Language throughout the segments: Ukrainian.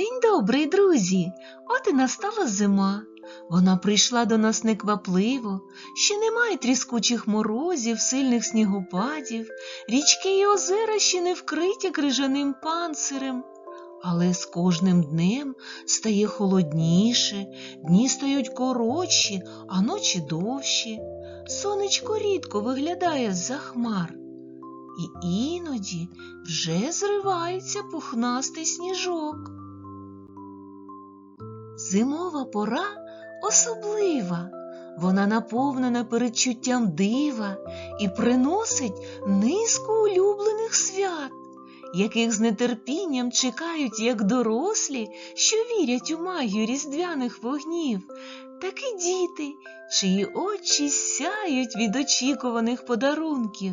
День добрий, друзі! От і настала зима. Вона прийшла до нас неквапливо, ще немає тріскучих морозів, сильних снігопадів, річки і озера ще не вкриті крижаним панцирем. Але з кожним днем стає холодніше, дні стають коротші, а ночі довші. Сонечко рідко виглядає з-за хмар. І іноді вже зривається пухнастий сніжок. Зимова пора особлива, вона наповнена передчуттям дива і приносить низку улюблених свят, яких з нетерпінням чекають як дорослі, що вірять у магію різдвяних вогнів, так і діти, чиї очі сяють від очікуваних подарунків.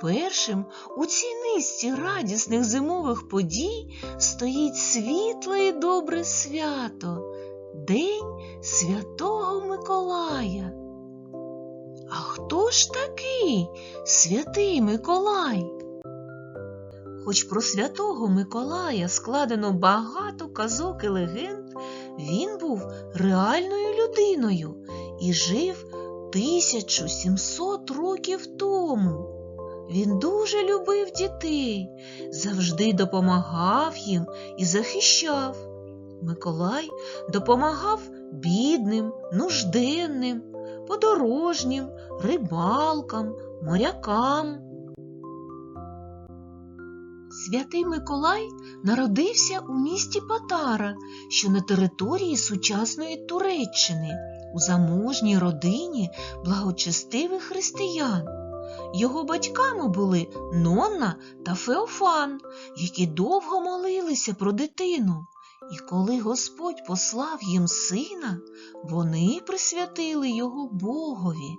Першим у цій низці радісних зимових подій стоїть світле і добре свято День Святого Миколая. А хто ж такий святий Миколай? Хоч про святого Миколая складено багато казок і легенд, він був реальною людиною і жив 1700 років тому. Він дуже любив дітей, завжди допомагав їм і захищав. Миколай допомагав бідним, нужденним, подорожнім, рибалкам, морякам. Святий Миколай народився у місті Патара, що на території сучасної Туреччини, у заможній родині благочестивих християн. Його батьками були Нонна та Феофан, які довго молилися про дитину. І коли Господь послав їм сина, вони присвятили його Богові.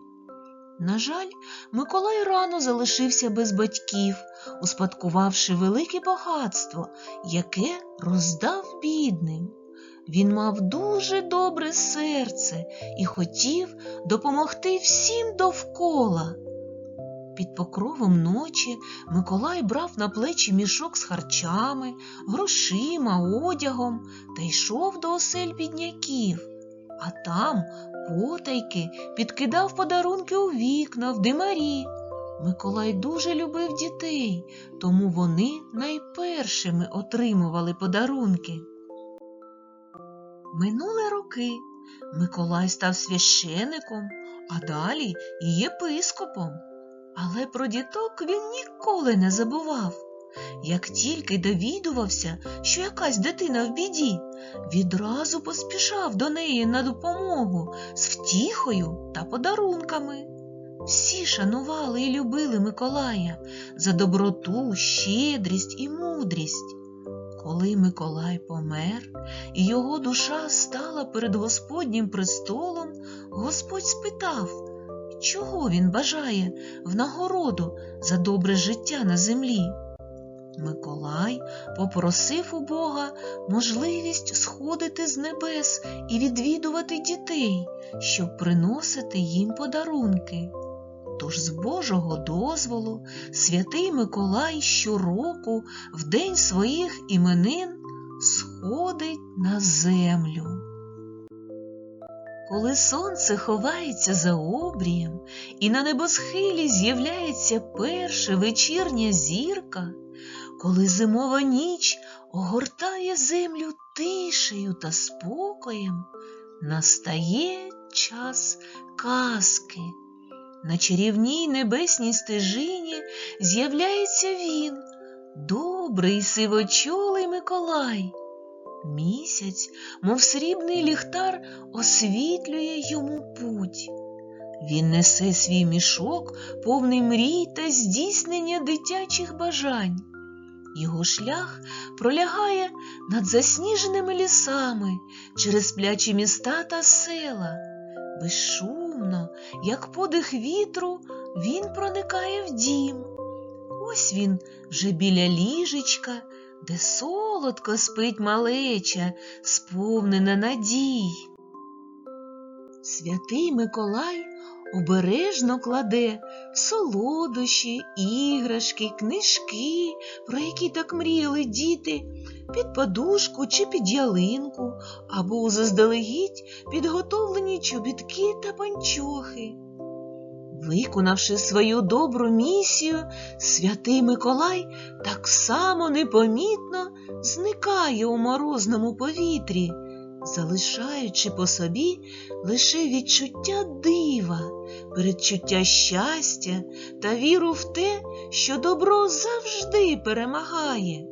На жаль, Миколай рано залишився без батьків, успадкувавши велике багатство, яке роздав бідним. Він мав дуже добре серце і хотів допомогти всім довкола. Під покровом ночі Миколай брав на плечі мішок з харчами, грошима, одягом та йшов до осель бідняків, а там потайки підкидав подарунки у вікна, в димарі. Миколай дуже любив дітей, тому вони найпершими отримували подарунки. Минули роки. Миколай став священиком, а далі і єпископом. Але про діток він ніколи не забував. Як тільки довідувався, що якась дитина в біді, відразу поспішав до неї на допомогу з втіхою та подарунками. Всі шанували і любили Миколая за доброту, щедрість і мудрість. Коли Миколай помер і його душа стала перед Господнім престолом, Господь спитав, чого він бажає в нагороду за добре життя на землі. Миколай попросив у Бога можливість сходити з небес і відвідувати дітей, щоб приносити їм подарунки. Тож з Божого дозволу святий Миколай щороку в день своїх іменин сходить на землю. Коли сонце ховається за обрієм і на небосхилі з'являється перша вечірня зірка, коли зимова ніч огортає землю тишею та спокоєм, настає час казки. На чарівній небесній стежині з'являється він, добрий сивочолий Миколай. Місяць, мов срібний ліхтар, освітлює йому путь. Він несе свій мішок, повний мрій та здійснення дитячих бажань. Його шлях пролягає над засніженими лісами через сплячі міста та села. Безшумно, як подих вітру, він проникає в дім. Ось він вже біля ліжечка, де солодко спить малеча, сповнена надій. Святий Миколай обережно кладе солодощі, іграшки, книжки, про які так мріяли діти, під подушку чи під ялинку, або у заздалегідь підготовлені чобітки та панчохи. Виконавши свою добру місію, святий Миколай так само непомітно зникає у морозному повітрі, залишаючи по собі лише відчуття дива, передчуття щастя та віру в те, що добро завжди перемагає.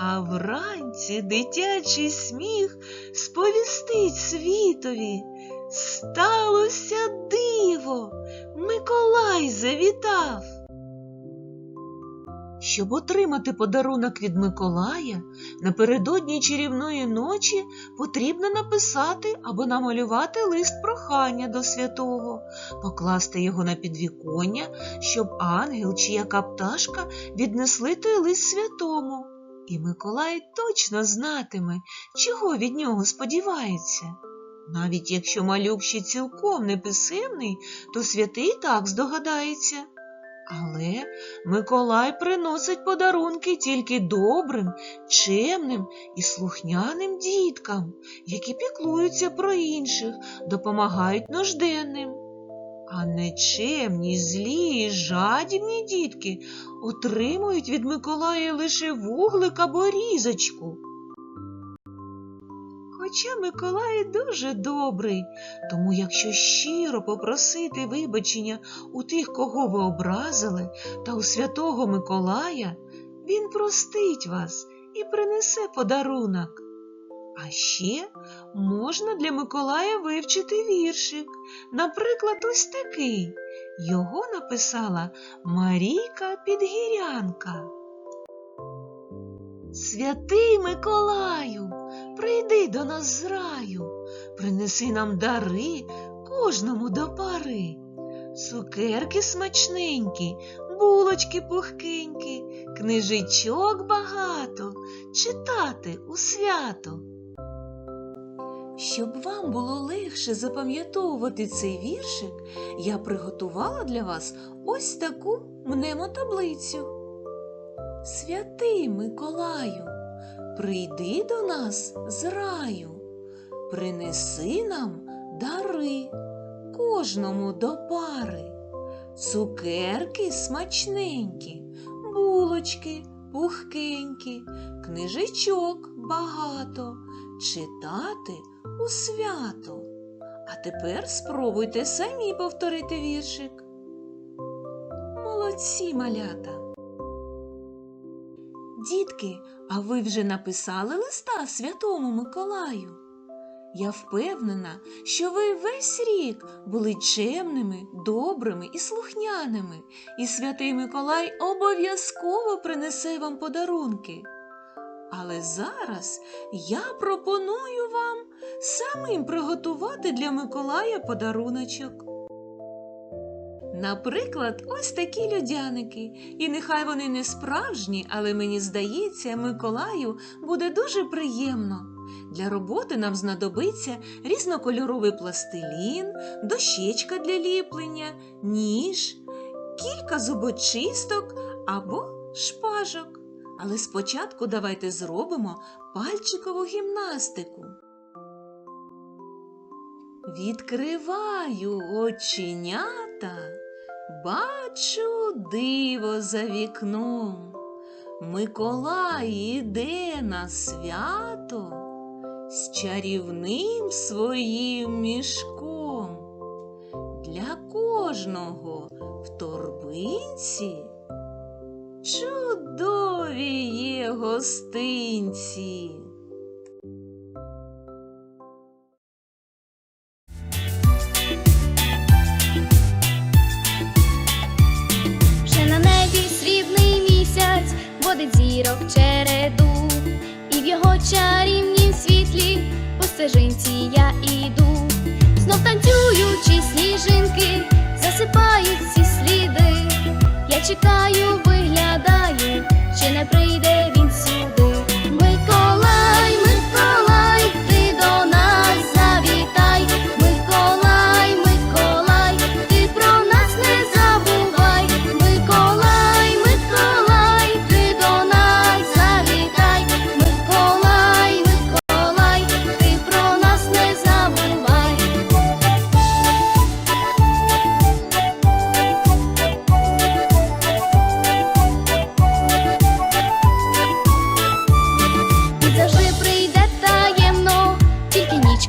А вранці дитячий сміх сповістить світові. Сталося диво, Миколай завітав. Щоб отримати подарунок від Миколая, напередодні чарівної ночі потрібно написати або намалювати лист прохання до святого, покласти його на підвіконня, щоб ангел чи яка пташка віднесли той лист святому. І Миколай точно знатиме, чого від нього сподівається. Навіть якщо малюк ще цілком не писемний, то святий так здогадається. Але Миколай приносить подарунки тільки добрим, чемним і слухняним діткам, які піклуються про інших, допомагають нужденним. А нечемні, злі і жадібні дітки отримують від Миколая лише вуглик або різочку. Хоча Миколай дуже добрий, тому якщо щиро попросити вибачення у тих, кого ви образили, та у святого Миколая, він простить вас і принесе подарунок. А ще можна для Миколая вивчити віршик, наприклад, ось такий. Його написала Марійка Підгірянка. Святий Миколаю, прийди до нас з раю, принеси нам дари кожному до пари. Цукерки смачненькі, булочки пухкенькі, книжечок багато, читати у свято. Щоб вам було легше запам'ятовувати цей віршик, я приготувала для вас ось таку мнемотаблицю. Святий Миколаю, прийди до нас з раю, принеси нам дари кожному до пари, цукерки смачненькі, булочки пухкенькі, книжечок багато, читати у свято. А тепер спробуйте самі повторити віршик. Молодці малята! Дітки, а ви вже написали листа святому Миколаю? Я впевнена, що ви весь рік були чемними, добрими і слухняними, і святий Миколай обов'язково принесе вам подарунки. Але зараз я пропоную вам самим приготувати для Миколая подаруночок. Наприклад, ось такі льодяники. І нехай вони не справжні, але мені здається, Миколаю буде дуже приємно. Для роботи нам знадобиться різнокольоровий пластилін, дощечка для ліплення, ніж, кілька зубочисток або шпажок. Але спочатку давайте зробимо пальчикову гімнастику. Відкриваю оченята, бачу диво за вікном. Миколай іде на свято з чарівним своїм мішком. Для кожного в торбинці чудові є гостинці.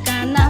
buscan